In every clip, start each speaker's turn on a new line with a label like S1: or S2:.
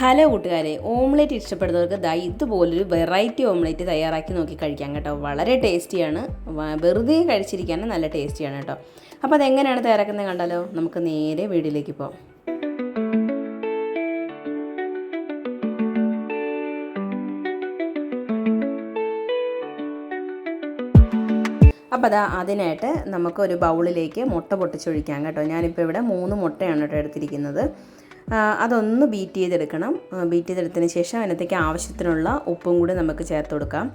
S1: Hello കൂട്ടുകാരെ omelette ഇഷ്ടപ്പെടുന്നവർക്ക് ദാ ഇതുപോലൊരു വെറൈറ്റി ഓംലെറ്റ് തയ്യാറാക്കി നോക്കി കഴിക്കാം കേട്ടോ. വളരെ ടേസ്റ്റിയാണ്. വെറുതെ കഴിച്ചിരിക്കാൻ നല്ല ടേസ്റ്റിയാണ് കേട്ടോ. അപ്പോൾ അതെങ്ങനെയാണ് തയ്യാറാക്കുന്നത് കണ്ടാലോ? നമുക്ക് നേരെ വീഡിയോയിലേക്ക് പോകാം അപ്പോൾ അതാ അതിനായിട്ട് നമുക്ക് ഒരു ബൗളിലേക്ക് മുട്ട പൊട്ടിച്ചൊഴിക്കാം കേട്ടോ. ഞാനിപ്പോൾ ഇവിടെ മൂന്ന് മുട്ടയാണ് കേട്ടോ എടുത്തിരിക്കുന്നത്. അതൊന്ന് ബീറ്റ് ചെയ്തെടുക്കണം. ബീറ്റ് ചെയ്തെടുത്തതിന് ശേഷം അതിനകത്തേക്ക് ആവശ്യത്തിനുള്ള ഉപ്പും കൂടി നമുക്ക് ചേർത്ത് കൊടുക്കാം.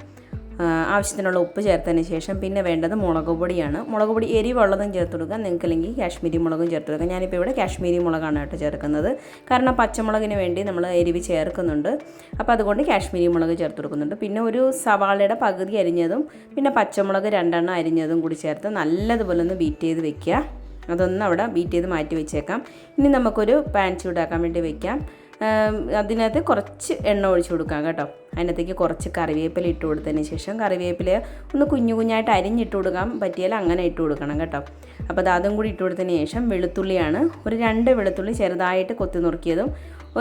S1: ആവശ്യത്തിനുള്ള ഉപ്പ് ചേർത്തതിന് ശേഷം പിന്നെ വേണ്ടത് മുളക് പൊടിയാണ്. മുളക് പൊടി എരിവുള്ളതും ചേർത്ത് കൊടുക്കാം. നിങ്ങൾക്ക് അല്ലെങ്കിൽ കാശ്മീരി മുളകും ചേർത്ത് കൊടുക്കാം. ഞാനിപ്പോൾ ഇവിടെ കാശ്മീരി മുളകാണ് കേട്ടോ ചേർക്കുന്നത്. കാരണം പച്ചമുളകിന് വേണ്ടി നമ്മൾ എരിവ് ചേർക്കുന്നുണ്ട്. അപ്പോൾ അതുകൊണ്ട് കാശ്മീരി മുളക് ചേർത്ത് കൊടുക്കുന്നുണ്ട്. പിന്നെ ഒരു സവാളയുടെ പകുതി അരിഞ്ഞതും പിന്നെ പച്ചമുളക് രണ്ടെണ്ണം അരിഞ്ഞതും കൂടി ചേർത്ത് നല്ലതുപോലെ ഒന്ന് ബീറ്റ് ചെയ്ത് വെക്കുക. അതൊന്ന് അവിടെ ബീറ്റ് ചെയ്ത് മാറ്റി വെച്ചേക്കാം. ഇനി നമുക്കൊരു പാൻ ചൂടാക്കാൻ വേണ്ടി വെക്കാം. അതിനകത്ത് കുറച്ച് എണ്ണ ഒഴിച്ചു കൊടുക്കാം കേട്ടോ. അതിനകത്തേക്ക് കുറച്ച് കറിവേപ്പില ഇട്ട് കൊടുത്തതിന് ശേഷം കറിവേപ്പില ഒന്ന് കുഞ്ഞു കുഞ്ഞായിട്ട് അരിഞ്ഞിട്ട് കൊടുക്കാൻ പറ്റിയാൽ അങ്ങനെ ഇട്ട് കൊടുക്കണം കേട്ടോ. അപ്പോൾ അത് കൂടി ഇട്ട് കൊടുത്തതിന് ശേഷം വെളുത്തുള്ളിയാണ് ഒരു രണ്ട് വെളുത്തുള്ളി ചെറുതായിട്ട് കൊത്തി നുറുക്കിയതും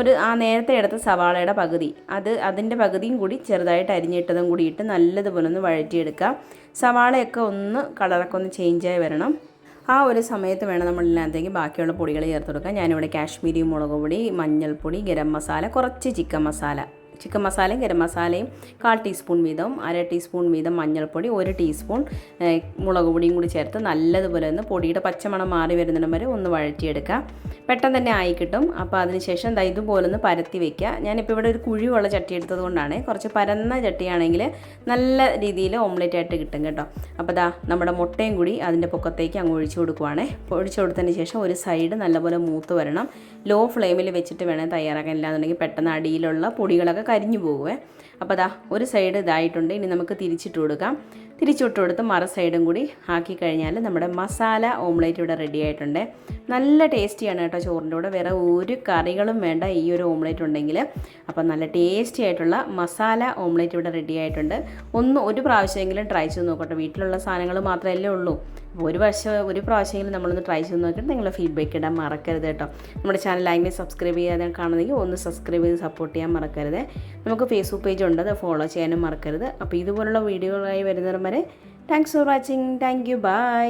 S1: ഒരു ആ നേരത്തെ എടുത്ത സവാളയുടെ പകുതി. അത് അതിന്റെ പകുതിയും കൂടി ചെറുതായിട്ട് അരിഞ്ഞിട്ടതും കൂടി ഇട്ട് നല്ലതുപോലെ ഒന്ന് വഴറ്റിയെടുക്കുക സവാളയൊക്കെ ഒന്ന് കളറൊക്കെ ഒന്ന് ചേഞ്ചായി വരണം. ആ ഒരു സമയത്ത് വേണം നമ്മൾ ഇതിനകത്തേക്ക് ബാക്കിയുള്ള പൊടികൾ ചേർത്ത് കൊടുക്കാൻ. ഞാനിവിടെ കാശ്മീരി മുളക് പൊടി മഞ്ഞൾപ്പൊടി ഗരം മസാല കുറച്ച് ചിക്കൻ മസാല. ചിക്കൻ മസാലയും ഗരം മസാലയും കാൽ ടീസ്പൂൺ വീതം അര ടീസ്പൂൺ വീതം മഞ്ഞൾപ്പൊടി ഒരു ടീസ്പൂൺ മുളക് പൊടിയും കൂടി ചേർത്ത് നല്ലതുപോലെ ഒന്ന് പൊടിയുടെ പച്ചമണം മാറി വരുന്നിടം വരെ ഒന്ന് വഴറ്റിയെടുക്കുക പെട്ടെന്ന് തന്നെ ആയി കിട്ടും. അപ്പോൾ അതിനുശേഷം ദാ ഇതുപോലെ ഒന്ന് പരത്തി വെക്കുക. ഞാനിപ്പോൾ ഇവിടെ ഒരു കുഴിയുള്ള ചട്ടി എടുത്തത് കൊണ്ടാണ്. കുറച്ച് പരന്ന ചട്ടിയാണെങ്കിൽ നല്ല രീതിയിൽ ഓംലെറ്റ് ആയിട്ട് കിട്ടും കേട്ടോ. അപ്പോൾ ദാ നമ്മുടെ മുട്ടയും കൂടി അതിന്റെ പൊക്കത്തേക്ക് അങ്ങ് ഒഴിച്ചു കൊടുക്കുവാണേ. ഒഴിച്ചു കൊടുത്തതിന് ശേഷം ഒരു സൈഡ് നല്ലപോലെ മൂത്ത് വരണം. ലോ ഫ്ലെയിമിൽ വെച്ചിട്ട് വേണം തയ്യാറാക്കാൻ. ഇല്ലാന്നുണ്ടെങ്കിൽ പെട്ടെന്ന് അടിയിലുള്ള പൊടികളൊക്കെ കരിഞ്ഞു പോകുവേ അപ്പോൾ അതാ ഒരു സൈഡ് ഇതായിട്ടുണ്ട്. ഇനി നമുക്ക് തിരിച്ചിട്ട് കൊടുക്കാം. തിരിച്ചിട്ട് കൊടുത്ത് മറ സൈഡും കൂടി ആക്കി കഴിഞ്ഞാൽ നമ്മുടെ മസാല ഓംലേറ്റ് ഇവിടെ റെഡി ആയിട്ടുണ്ട്. നല്ല ടേസ്റ്റിയാണ് കേട്ടോ ചോറിന്റെ കൂടെ. വേറെ ഒരു കറികളും വേണ്ട ഈ ഒരു ഓംലേറ്റ് ഉണ്ടെങ്കിൽ. അപ്പോൾ നല്ല ടേസ്റ്റി ആയിട്ടുള്ള മസാല ഓംലേറ്റ് ഇവിടെ റെഡി ആയിട്ടുണ്ട്. ഒന്ന് ഒരു പ്രാവശ്യമെങ്കിലും ട്രൈ ചെയ്ത് നോക്കട്ടെ. വീട്ടിലുള്ള സാധനങ്ങൾ മാത്രമല്ലേ ഉള്ളൂ. അപ്പോൾ ഒരു വർഷം ഒരു പ്രാവശ്യമെങ്കിലും നമ്മളൊന്ന് ട്രൈ ചെയ്ത് നോക്കിയിട്ട് നിങ്ങളുടെ ഫീഡ്ബാക്ക് ഇടാൻ മറക്കരുത് കേട്ടോ. നമ്മുടെ ചാനൽ ലൈനിൽ സബ്സ്ക്രൈബ് ചെയ്യാതെ കാണുന്നെങ്കിൽ ഒന്ന് സബ്സ്ക്രൈബ് ചെയ്ത് സപ്പോർട്ട് ചെയ്യാൻ മറക്കരുത്. നമുക്ക് ഫേസ്ബുക്ക് പേജ് ഉണ്ട് അത് ഫോളോ ചെയ്യാനും മറക്കരുത്. അപ്പോൾ ഇതുപോലുള്ള വീഡിയോകളായി വരുന്നവരെ thanks for watching thank you bye